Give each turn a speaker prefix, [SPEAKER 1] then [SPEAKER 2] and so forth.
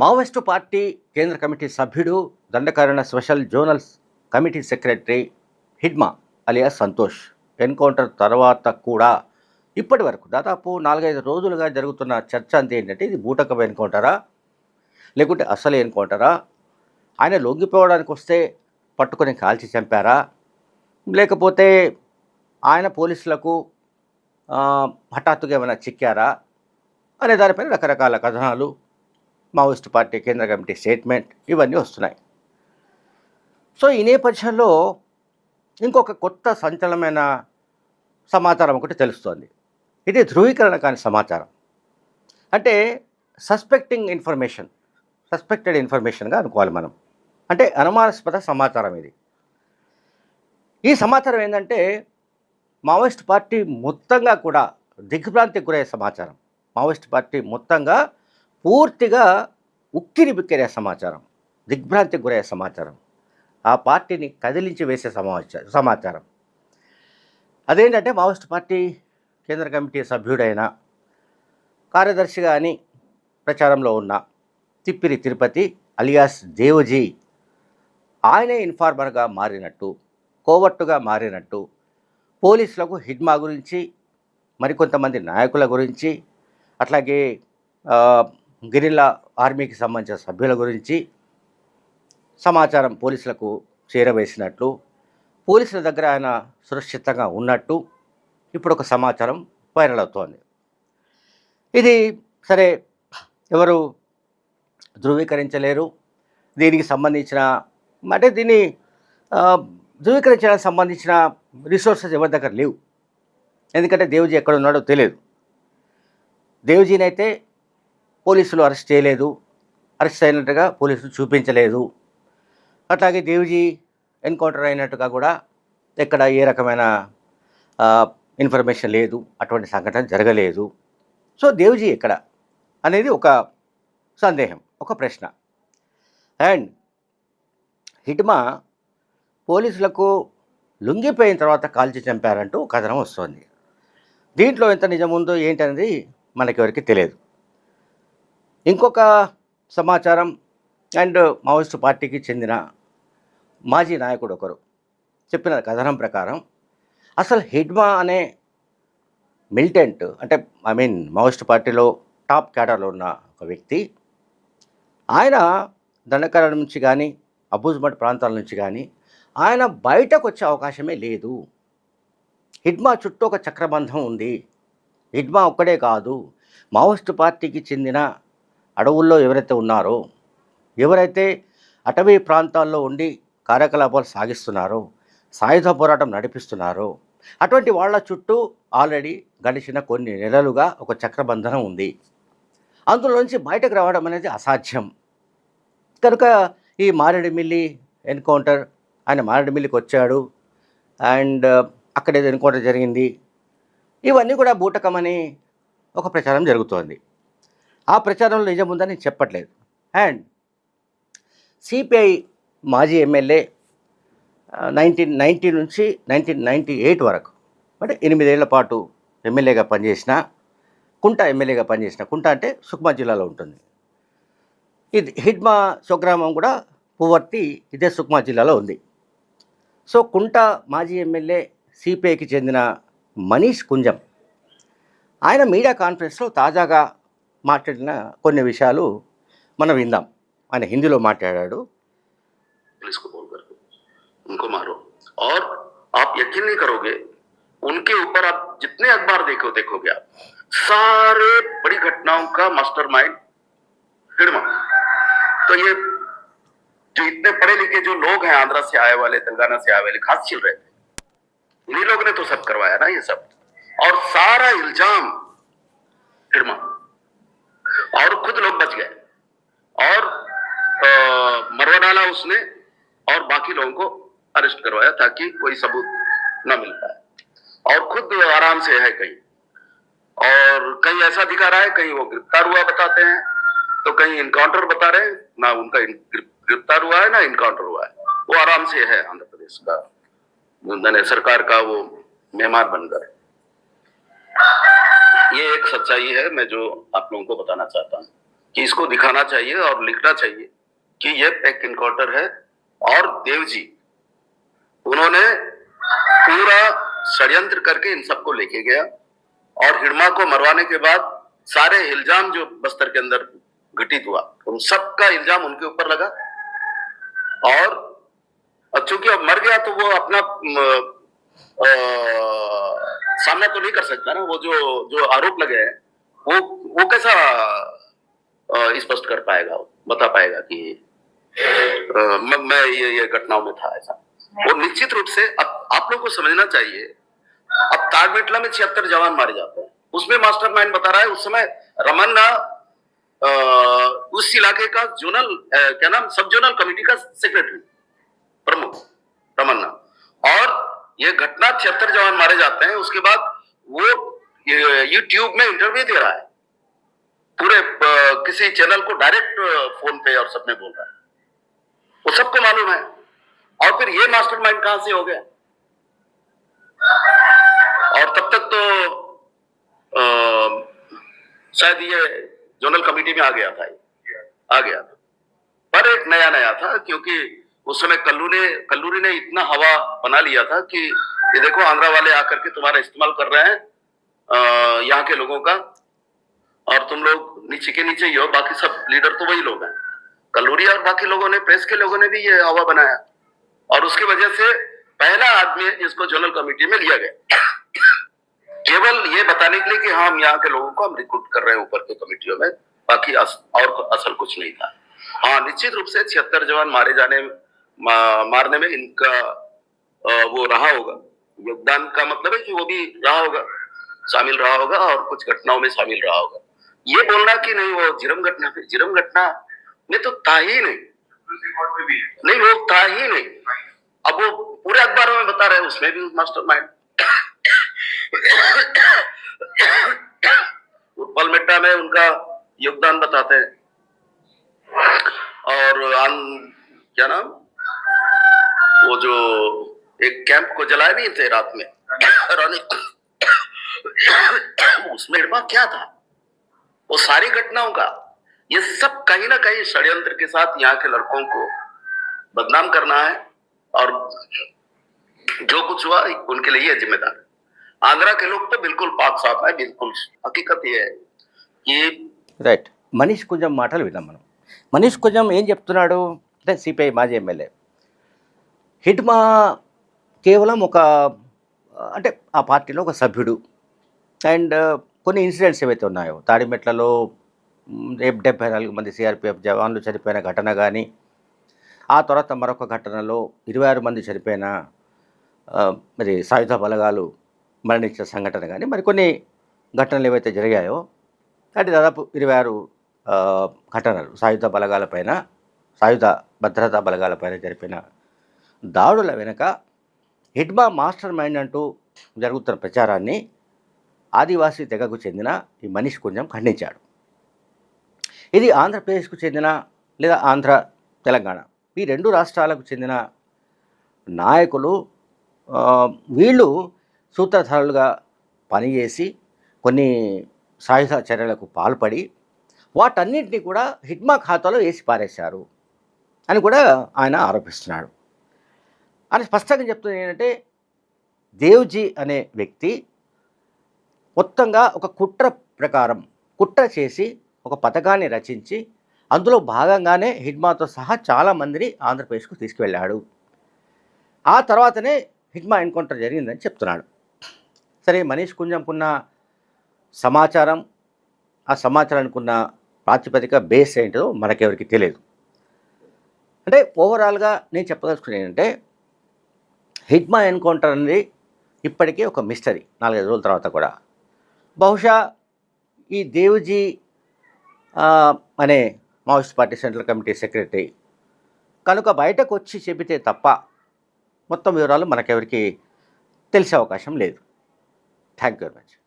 [SPEAKER 1] Maoist party కేంద్ర committee సభ్యుడు Dandakaranya special zonal committee secretary Hidma alias Santosh. Encounter తర్వాత కూడా ఇప్పటి వరకు దాదాపు నాలుగైదు రోజులుగా జరుగుతున్న చర్చ అంతా ఏంటంటే ఇది బూటకం ఎన్కౌంటరా? లేకుంటే అసలు ఎన్కౌంటరా? ఆయన లొంగిపోవడానికి వస్తే పట్టుకొని కాల్చి చంపారా? లేకపోతే ఆయన పోలీసులకు హఠాత్తుగా ఏమైనా చిక్కారా? అనే దానిపైన రకరకాల కథనాలు మావోయిస్ట్ పార్టీ కేంద్ర కమిటీ స్టేట్మెంట్ ఇవన్నీ వస్తున్నాయి. సో ఈ నేపథ్యంలో ఇంకొక కొత్త సంచలనమైన సమాచారం ఒకటి తెలుస్తోంది. ఇది ధృవీకరణ కాని సమాచారం. అంటే సస్పెక్టింగ్ ఇన్ఫర్మేషన్ సస్పెక్టెడ్ ఇన్ఫర్మేషన్గా అనుకోవాలి మనం. అంటే అనుమానాస్పద సమాచారం ఇది. ఈ సమాచారం ఏంటంటే మావోయిస్ట్ పార్టీ మొత్తంగా కూడా దిగ్భ్రాంతికి గురయ్యే సమాచారం. మావోయిస్ట్ పార్టీ మొత్తంగా పూర్తిగా ఉక్కిరి బిక్కిరే సమాచారం దిగ్భ్రాంతికి గురయ్యే సమాచారం. ఆ పార్టీని కదిలించి వేసే సమాచారం సమాచారం. అదేంటంటే మావోయిస్ట్ పార్టీ కేంద్ర కమిటీ సభ్యుడైన కార్యదర్శిగా అని ప్రచారంలో ఉన్న తిప్పిరి తిరుపతి అలియాస్ దేవజీ ఆయనే ఇన్ఫార్మర్గా మారినట్టు కోవట్టుగా మారినట్టు పోలీసులకు హిడ్మా గురించి మరికొంతమంది నాయకుల గురించి అట్లాగే గిరిల్లా ఆర్మీకి సంబంధించిన సభ్యుల గురించి సమాచారం పోలీసులకు చేరవేసినట్లు పోలీసుల దగ్గర ఆయన సురక్షితంగా ఉన్నట్టు ఇప్పుడు ఒక సమాచారం వైరల్ అవుతోంది. ఇది సరే ఎవరు ధృవీకరించలేరు. దీనికి సంబంధించిన అంటే దీన్ని ధృవీకరించడానికి సంబంధించిన రిసోర్సెస్ ఎవరి దగ్గర లేవు. ఎందుకంటే దేవుజీ ఎక్కడ ఉన్నాడో తెలియదు. దేవుజీనైతే అయితే పోలీసులు అరెస్ట్ చేయలేదు. అరెస్ట్ అయినట్టుగా పోలీసులు చూపించలేదు. అట్లాగే దేవిజీ ఎన్కౌంటర్ అయినట్టుగా కూడా ఎక్కడ ఏ రకమైన ఇన్ఫర్మేషన్ లేదు. అటువంటి సంఘటన జరగలేదు. సో దేవ్జీ ఎక్కడ అనేది ఒక సందేహం ఒక ప్రశ్న. అండ్ హిట్మా పోలీసులకు లొంగిపోయిన తర్వాత కాల్చి చంపారంటూ కథనం వస్తుంది. దీంట్లో ఎంత నిజం ఉందో ఏంటనేది మనకెవరికి తెలియదు. ఇంకొక సమాచారం అండ్ మావోయిస్టు పార్టీకి చెందిన మాజీ నాయకుడు ఒకరు చెప్పిన కథనం ప్రకారం అసలు హిడ్మా అనే మిలిటెంట్ అంటే ఐ మీన్ మావోయిస్ట్ పార్టీలో టాప్ క్యాడర్లో ఉన్న ఒక వ్యక్తి ఆయన దండకారణం నుంచి కానీ అబూజ్మట్ ప్రాంతాల నుంచి కానీ ఆయన బయటకు వచ్చే అవకాశమే లేదు. హిడ్మా చుట్టూ ఒక చక్రబంధం ఉంది. హిడ్మా ఒక్కడే కాదు. మావోయిస్ట్ పార్టీకి చెందిన అడవుల్లో ఎవరైతే ఉన్నారో ఎవరైతే అటవీ ప్రాంతాల్లో ఉండి కార్యకలాపాలు సాగిస్తున్నారో సాయుధ పోరాటం నడిపిస్తున్నారో అటువంటి వాళ్ళ చుట్టూ ఆల్రెడీ గడిచిన కొన్ని నెలలుగా ఒక చక్రబంధనం ఉంది. అందులోంచి బయటకు రావడం అనేది అసాధ్యం. కనుక ఈ మారేడుమిల్లి ఎన్కౌంటర్ ఆయన మారేడుమిల్లికి వచ్చాడు. అండ్ అక్కడ ఏదో ఎన్కౌంటర్ జరిగింది. ఇవన్నీ కూడా బూటకమని ఒక ప్రచారం జరుగుతోంది. ఆ ప్రచారంలో నిజం ఉందని చెప్పట్లేదు. అండ్ సిపిఐ మాజీ ఎమ్మెల్యే నైన్టీన్ నైంటీ నుంచి నైన్టీన్ నైంటీ ఎయిట్ వరకు అంటే ఎనిమిదేళ్ళ పాటు ఎమ్మెల్యేగా పనిచేసిన కుంట ఎమ్మెల్యేగా పనిచేసిన కుంట అంటే సుక్మా జిల్లాలో ఉంటుంది. ఇది హిడ్మా స్వగ్రామం కూడా పువర్తి ఇదే సుక్మా జిల్లాలో ఉంది. సో కుంట మాజీ ఎమ్మెల్యే సిపిఐకి చెందిన మనీష్ కుంజం ఆయన మీడియా కాన్ఫరెన్స్లో తాజాగా మాట్లాడిన కొన్ని విషయాలు మనం విందాం ఆయన హిందీలో మాట్లాడాడు
[SPEAKER 2] पुलिस को बोल करके उनको मारो और आप यकीन नहीं करोगे उनके ऊपर आप जितने अखबार देखो देखोगे आप सारे बड़ी घटनाओं का मास्टरमाइंड हिडमा तो ये जो इतने पढ़े लिखे जो लोग हैं आंध्रा से आए वाले तेलंगाना से आए वाले खास चिल रहे थे इन्हीं लोग ने तो सब करवाया ना ये सब और सारा इल्जाम हिडमा और खुद लोग बच गए। और मरवा डाला उसने और बाकी लोगों को अरेस्ट करवाया ताकि कोई सबूत न मिल पाए। और खुद आराम से है कहीं। और कहीं ऐसा दिखा रहा है, कहीं वो गिरफ़्तार हुआ बताते हैं। तो कहीं इनकाउंटर बता रहे हैं, ना उनका गिरफ़्तार हुआ है, ना इनकाउंटर हुआ है। वो आराम से है आंध्र प्रदेश का। सरकार का वो मेहमान बनकर ये एक सच्चाई है, मैं जो आप लोगों को बताना चाहता हूँ कि इसको दिखाना चाहिए और लिखना चाहिए कि ये पैक इनकाउंटर है और देव जी, उन्होंने पूरा षड्यंत्र करके इन सबको लेके गया और हिड़मा को मरवाने के बाद सारे इल्ज़ाम जो बस्तर के अंदर घटित हुआ, उन सबका इल्ज़ाम उनके ऊपर लगा और चूँकि अब मर गया तो वो अपना सामना तो नहीं कर सकता ना वो जो जो आरोप लगे हैं वो वो कैसा स्पष्ट कर पाएगा बता पाएगा कि अ, मैं, मैं ये ये घटनाओं में था ऐसा। वो निश्चित रूप से अब आप लोग को समझना चाहिए अब ताड़मेटला में छिहत्तर जवान मारे जाते हैं। उसमें मास्टरमाइंड बता रहा है उस समय रमन्ना उस इलाके का जोनल क्या नाम सब जोनल कमेटी का सेक्रेटरी प्रमुख रमन्ना। और ये घटना छिहत्तर जवान मारे जाते हैं, उसके बाद वो यूट्यूब में इंटरव्यू दे रहा है। पूरे किसी चैनल को डायरेक्ट फ़ोन पे और सब में बोल रहा है। वो सबको मालूम है। और फिर ये मास्टरमाइंड कहाँ से हो गया? और तब तक तो शायद ये जोनल कमेटी में आ गया था आ गया था। पर एक नया नया था, क्योंकि उस समय कल्लू ने कल्लूरी ने इतना हवा बना लिया था कि ये देखो आंध्रा वाले आकर के तुम्हारा इस्तेमाल कर रहे हैं यहाँ के लोगों का। और तुम लोग नीचे के नीचे ही हो बाकी सब लीडर तो वही लोग हैं। कल्लूरी और बाकी लोगों ने प्रेस के लोगों ने भी ये हवा बनाया। और उसकी वजह से पहला आदमी जिसको जनरल कमेटी में लिया गया। केवल ये बताने के लिए कि हाँ हम यहाँ के लोगों को हम रिक्रूट कर रहे हैं ऊपर के कमेटियों में बाकी अस, और असल कुछ नहीं था। हाँ निश्चित रूप से छिहत्तर जवान मारे जाने मारने में इनका वो रहा होगा। योगदान का मतलब है कि वो भी रहा होगा, शामिल रहा होगा और कुछ घटनाओं में शामिल रहा होगा। ये बोलना कि नहीं, वो जिरम घटना पे जिरम घटना में तो था ही नहीं। नहीं, वो था ही नहीं। अब वो पूरे अखबारों में बता रहे हैं, उसमें भी मास्टर माइंड मेट्टा में उनका योगदान बताते हैं। और क्या नाम? वो जो एक कैंप को जलाए नहीं थे रात में रानी उसमें इरमा क्या था वो सारी घटनाओं का ये सब कहीं ना कहीं षड्यंत्र के साथ यहाँ के लड़कों को बदनाम करना है और जो कुछ हुआ उनके लिए ये जिम्मेदार है आंध्रा के लोग तो बिल्कुल पाक साफ है बिल्कुल हकीकत ये है कि
[SPEAKER 1] రైట్ మనీష్ కొంచెం మాటలు విన్నాం మనం మనీష్ కొంచెం ఏం చెప్తున్నాడు అంటే సిపిఐ మాజీ ఎమ్మెల్యే హిట్మా కేవలం ఒక అంటే ఆ పార్టీలో ఒక సభ్యుడు. అండ్ కొన్ని ఇన్సిడెంట్స్ ఏవైతే ఉన్నాయో తాడిమెట్లలో డెబ్బై నాలుగు మంది సిఆర్పిఎఫ్ జవాన్లు చనిపోయిన ఘటన కానీ ఆ తర్వాత మరొక ఘటనలో ఇరవై ఆరు మంది చనిపోయిన మరి సాయుధ బలగాలు మరణించిన సంఘటన కానీ మరి కొన్ని ఘటనలు ఏవైతే జరిగాయో అంటే దాదాపు ఇరవై ఆరు ఘటనలు. సాయుధ బలగాలపైన సాయుధ భద్రతా బలగాలపైన జరిపిన దాడుల వెనుక హిట్మా మాస్టర్ మైండ్ అంటూ జరుగుతున్న ప్రచారాన్ని ఆదివాసీ తెగకు చెందిన ఈ మనిషి కొంచెం ఖండించాడు. ఇది ఆంధ్రప్రదేశ్కు చెందిన లేదా ఆంధ్ర తెలంగాణ. ఈ రెండు రాష్ట్రాలకు చెందిన నాయకులు వీళ్ళు సూత్రధారులుగా పనిచేసి కొన్ని సాయుధ చర్యలకు పాల్పడి వాటన్నింటినీ కూడా హిట్మా ఖాతాలో వేసి పారేశారు అని కూడా ఆయన ఆరోపిస్తున్నాడు. అని స్పష్టంగా చెప్తుంది ఏంటంటే దేవ్జీ అనే వ్యక్తి మొత్తంగా ఒక కుట్ర ప్రకారం కుట్ర చేసి ఒక పథకాన్ని రచించి అందులో భాగంగానే హిడ్మాతో సహా చాలామందిని ఆంధ్రప్రదేశ్కు తీసుకువెళ్ళాడు. ఆ తర్వాతనే హిడ్మా ఎన్కౌంటర్ జరిగిందని చెప్తున్నాడు. సరే మనీష్ కుంజంకున్న సమాచారం ఆ సమాచారానికి ఉన్న ప్రాతిపదిక బేస్ ఏంటో మనకెవరికి తెలియదు అంటే ఓవరాల్గా నేను చెప్పదలుచుకునేది ఏంటంటే హిడ్మా ఎన్కౌంటర్ అనేది ఇప్పటికీ ఒక మిస్టరీ నాలుగైదు రోజుల తర్వాత కూడా. బహుశా ఈ దేవుజీ అనే Maoist party central committee secretary కనుక బయటకు వచ్చి చెబితే తప్ప మొత్తం వివరాలు మనకెవరికి తెలిసే అవకాశం లేదు. Thank you very much.